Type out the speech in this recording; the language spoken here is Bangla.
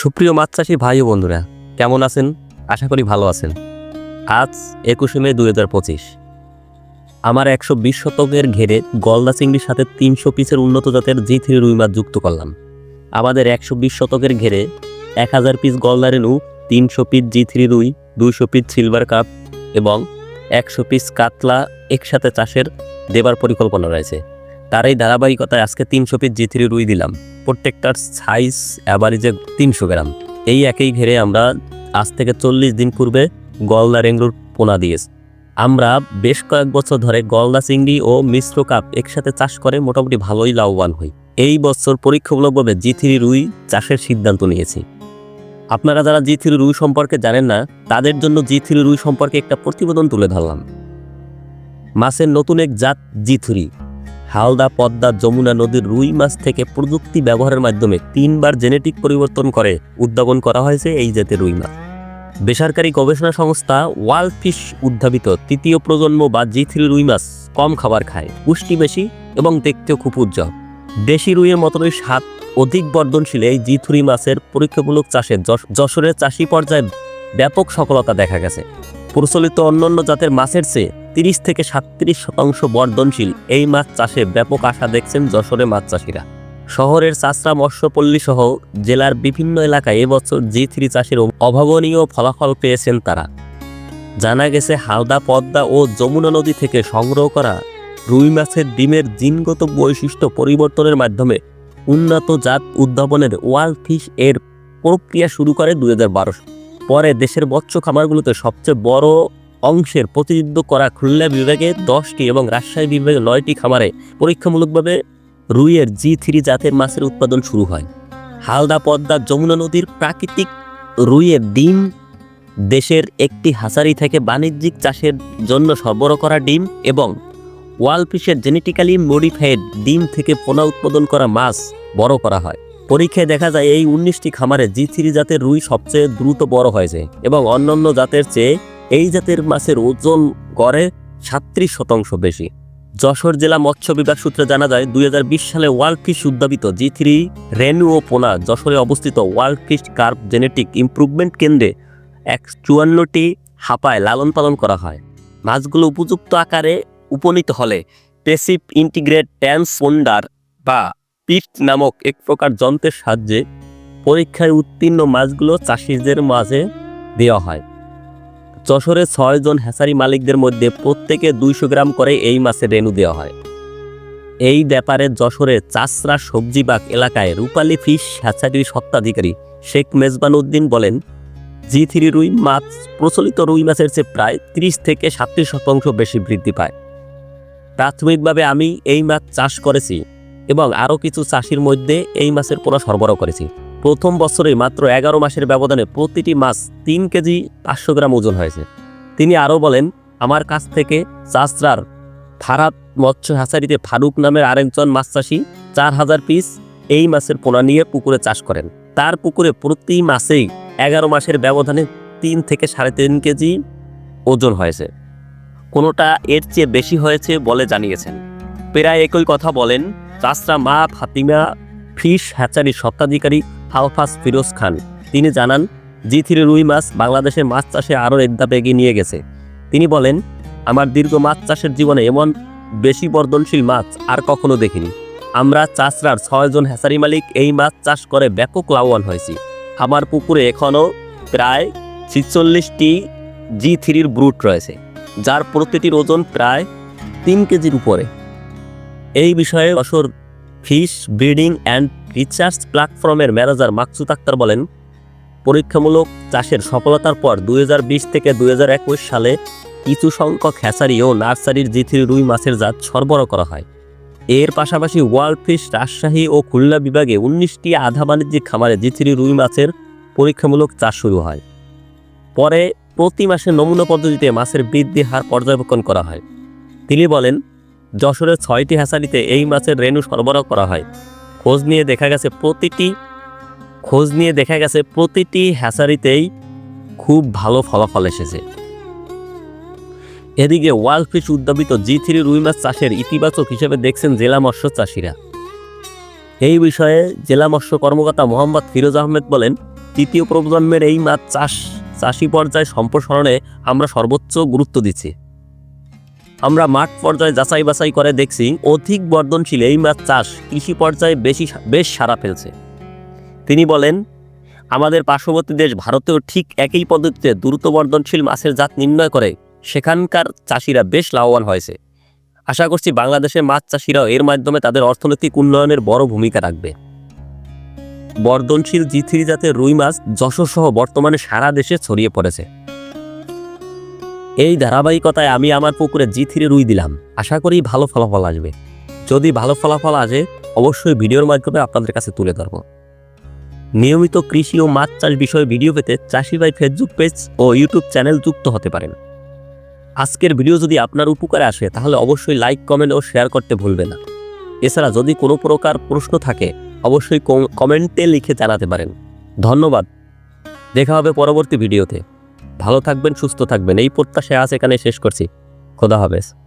সুপ্রিয় মাছ চাষি ভাই ও বন্ধুরা, কেমন আছেন? আশা করি ভালো আছেন। আজ একুশে মে দুই হাজার পঁচিশ। আমার একশো বিশ শতকের ঘেরে গলদা চিংড়ির সাথে তিনশো পিসের উন্নত জাতের জি থ্রি রুই মাছ যুক্ত করলাম। আমাদের একশো বিশ শতকের ঘেরে এক হাজার পিস গলদা রেনু তিনশো পিস জি থ্রি রুই, দুইশো পিস সিলভার কাপ এবং একশো পিস কাতলা একসাথে চাষের দেবার পরিকল্পনা রয়েছে। তার এই ধারাবাহিকতায় আজকে তিনশো পিস জি থ্রি রুই দিলাম। প্রত্যেকটার সাইজ অ্যাভারেজে তিনশো গ্রাম। এই একই ঘেরে আমরা আজ থেকে চল্লিশ দিন পূর্বে গলদা রেঙ্গুর পোনা দিয়েছি। আমরা বেশ কয়েক বছর ধরে গলদা চিংড়ি ও মিশ্র কাপ একসাথে চাষ করে মোটামুটি ভালোই লাভবান হই। এই বছর পরীক্ষামূলকভাবে জি থ্রি রুই চাষের সিদ্ধান্ত নিয়েছি। আপনারা যারা জি থ্রি রুই সম্পর্কে জানেন না, তাদের জন্য জি থ্রি রুই সম্পর্কে একটা প্রতিবেদন তুলে ধরলাম। মাছের নতুন এক জাত জি থ্রি হালদা, পদ্মা, যমুনা নদীর রুই মাছ থেকে প্রযুক্তি ব্যবহারের মাধ্যমে তিনবার জেনেটিক পরিবর্তন করে উদ্ভাবন করা হয়েছে এই জাতের রুই মাছ। বেসরকারি গবেষণা সংস্থা ওয়ার্ল্ড ফিশ উদ্ভাবিত তৃতীয় প্রজন্ম বা জি থ্রি রুই মাছ কম খাবার খায়, পুষ্টি বেশি এবং দেখতেও খুব উজ্জ্বল। দেশি রুইয়ের মতনই স্বাদ অধিক বর্ধনশীল এই জি থ্রি মাছের পরীক্ষামূলক চাষে যশোরের চাষি পর্যায়ে ব্যাপক সফলতা দেখা গেছে। প্রচলিত অন্যান্য জাতের মাছের চেয়ে তিরিশ থেকে সাতত্রিশ শতাংশ বর্ধনশীল। এই মাছ চাষে ব্যাপক আশা দেখছেন যশোরে মাছ চাষিরা। শহরের চাষরা মৎস্যপল্লী সহ জেলার বিভিন্ন এলাকায় এবছর জি থ্রি চাষের অভাবনীয় ফলাফল পেয়েছেন তারা। জানা গেছে, হালদা, পদ্মা ও যমুনা নদী থেকে সংগ্রহ করা রুই মাছের ডিমের জিনগত বৈশিষ্ট্য পরিবর্তনের মাধ্যমে উন্নত জাত উদ্ভাবনের ওয়ার্ল্ড ফিশ এর প্রক্রিয়া শুরু করে দুই পরে দেশের মৎস্য খামারগুলোতে সবচেয়ে বড় অংশের প্রতিনিধিত্ব করা খুলনা বিভাগে দশটি এবং রাজশাহী বিভাগে নয়টি খামারে পরীক্ষামূলকভাবে রুইয়ের জি থ্রি জাতের মাছের উৎপাদন শুরু হয়। হালদা পদ্মা যমুনা নদীর প্রাকৃতিক রুইয়ের ডিম দেশের একটি হাসারি থেকে বাণিজ্যিক চাষের জন্য সরবরাহ করা ডিম এবং ওয়ালফিশের জেনেটিক্যালি মডিফাইড ডিম থেকে পোনা উৎপাদন করা মাছ বড় করা হয়। পরীক্ষায় দেখা যায় এই উনিশটি খামারে জি থ্রি জাতের রুই সবচেয়ে দ্রুত বড় হয়েছে এবং অন্যান্য জাতের চেয়ে এই জাতের মাছের ওজন গড়ে সাত্রিশ শতাংশ বেশি। যশোর জেলা মৎস্য বিভাগ সূত্রে জানা যায়, দুই হাজার বিশ সালে ওয়ার্ল্ড ফিশ উদ্ভাবিত জি থ্রি রেনু ও পোনা যশোরে অবস্থিত World Fish carp genetic improvement কেন্দ্রে এক চুয়ান্নটি হাপায় লালন পালন করা হয়। মাছগুলো উপযুক্ত আকারে উপনীত হলে পেসিভ ইন্টিগ্রেট ট্যান্সপন্ডার বা পিট নামক এক প্রকার যন্ত্রের সাহায্যে পরীক্ষায় উত্তীর্ণ মাছগুলো চাষিদের মাঝে দেওয়া হয়। যশোরে ছয়জন হ্যাসারি মালিকদের মধ্যে প্রত্যেকে দুইশো গ্রাম করে এই মাছের রেণু দেওয়া হয়। এই ব্যাপারে যশোরের চাষরা সবজিবাগ এলাকায় রূপালী ফিশ হ্যাচারির সত্ত্বাধিকারী শেখ মেজবান উদ্দিন বলেন, জি থ্রি রুই মাছ, প্রচলিত রুই মাছের চেয়ে প্রায় ত্রিশ থেকে সাতত্রিশ শতাংশ বেশি বৃদ্ধি পায়। প্রাথমিকভাবে আমি এই মাছ চাষ করেছি এবং আরও কিছু চাষির মধ্যে এই মাছের পোনা সরবরাহ করেছি। প্রথম বছরে মাত্র এগারো মাসের ব্যবধানে প্রতিটি মাছ তিন কেজি পাঁচশো গ্রাম ওজন হয়েছে। তিনি আরও বলেন, আমার কাছ থেকে চাষরার ফারাত মৎস্য হাসারিতে ফারুক নামের আরেকজন মাছ চাষি চার হাজার পিস এই মাছের পোনা নিয়ে পুকুরে চাষ করেন। তার পুকুরে প্রতি মাসেই এগারো মাসের ব্যবধানে তিন থেকে সাড়ে তিন কেজি ওজন হয়েছে। কোনোটা এর চেয়ে বেশি হয়েছে বলে জানিয়েছেন। প্রায় একই কথা বলেন, চাষরা মা ফাতিমা ফিশ হ্যাচারির স্বত্বাধিকারী আলফাস ফিরোজ খান। তিনি জানান জি থ্রি রুই মাছ বাংলাদেশের মাছ চাষে আরও এক এগিয়ে নিয়ে গেছে। তিনি বলেন, আমার দীর্ঘ মাছ চাষের জীবনে এমন বেশি বর্ধনশীল মাছ আর কখনো দেখিনি। আমরা চাষরার ছয়জন হ্যাচারি মালিক এই মাছ চাষ করে ব্যাপক লাভবান হয়েছি। আমার পুকুরে এখনও প্রায় ছিচল্লিশটি জি থ্রির ব্রুট রয়েছে, যার প্রতিটির ওজন প্রায় তিন কেজির উপরে। এই বিষয়ে অসর ফিশ, ব্রিডিং অ্যান্ড রিসার্চ প্ল্যাটফর্মের ম্যানেজার মাকসুদ আক্তার বলেন, পরীক্ষামূলক চাষের সফলতার পর দুই হাজার বিশ থেকে দুই হাজার একুশ সালে কিছু সংখ্যক হ্যাচারি ও নার্সারির জিথির রুই মাছের জাত সরবরাহ করা হয়। এর পাশাপাশি ওয়ার্ল্ড ফিশ রাজশাহী ও খুলনা বিভাগে উনিশটি আধা বাণিজ্যিক খামারে জিথিরি রুই মাছের পরীক্ষামূলক চাষ শুরু হয়। পরে প্রতি মাসে নমুনা পদ্ধতিতে মাছের বৃদ্ধি হার পর্যবেক্ষণ করা হয়। তিনি বলেন যশোরের ছয়টি হ্যাচারিতে এই মাছের রেণু সরবরাহ করা হয়। খোঁজ নিয়ে দেখা গেছে প্রতিটি খোঁজ নিয়ে দেখা গেছে প্রতিটি হ্যাচারিতেই খুব ভালো ফলাফল এসেছে। এদিকে ওয়ার্ল্ড ফিশ উদ্যাপিত জি থ্রি রুই মাছ চাষের ইতিবাচক হিসেবে দেখছেন জেলা মৎস্য চাষিরা। এই বিষয়ে জেলা মৎস্য কর্মকর্তা মোহাম্মদ ফিরোজ আহমেদ বলেন, তৃতীয় প্রজন্মের এই মাছ চাষ চাষি পর্যায়ে সম্প্রসারণে আমরা সর্বোচ্চ গুরুত্ব দিচ্ছি। আমরা মাঠ পর্যায়ে যাচাই বাছাই করে দেখছি, অধিক বর্ধনশীল এই মাছ চাষ কৃষি পর্যায়ে বেশি বেশ সারা ফেলছে। তিনি বলেন, আমাদের পার্শ্ববর্তী দেশ ভারতেও ঠিক একই পদ্ধতিতে দ্রুত বর্ধনশীল মাছের জাত নির্ণয় করে সেখানকার চাষিরা বেশ লাভবান হয়েছে। আশা করছি বাংলাদেশের মাছ চাষিরাও এর মাধ্যমে তাদের অর্থনৈতিক উন্নয়নের বড় ভূমিকা রাখবে। বর্ধনশীল জিথিরি জাতের রুই মাছ যশোসহ বর্তমানে সারা দেশে ছড়িয়ে পড়েছে। এই ধারাবাহিকতায় আমি আমার পুকুরে জি থ্রি রুই দিলাম। আশা করি ভালো ফলাফল আসবে। যদি ভালো ফলাফল আসে, অবশ্যই ভিডিওর মাধ্যমে আপনাদের কাছে তুলে ধরব। নিয়মিত কৃষি ও মাছ চাষ বিষয়ে ভিডিও পেতে চাষি ভাই ফেসবুক পেজ ও ইউটিউব চ্যানেল যুক্ত হতে পারেন। আজকের ভিডিও যদি আপনার উপকারে আসে, তাহলে অবশ্যই লাইক, কমেন্ট ও শেয়ার করতে ভুলবেন না। এছাড়া যদি কোনো প্রকার প্রশ্ন থাকে, অবশ্যই কমেন্টে লিখে জানাতে পারেন। ধন্যবাদ। দেখা হবে পরবর্তী ভিডিওতে। ভালো থাকবেন সুস্থ থাকবেন। এই প্রত্যাশায় আজ এখানে শেষ করছি। খোদা হাফেজ।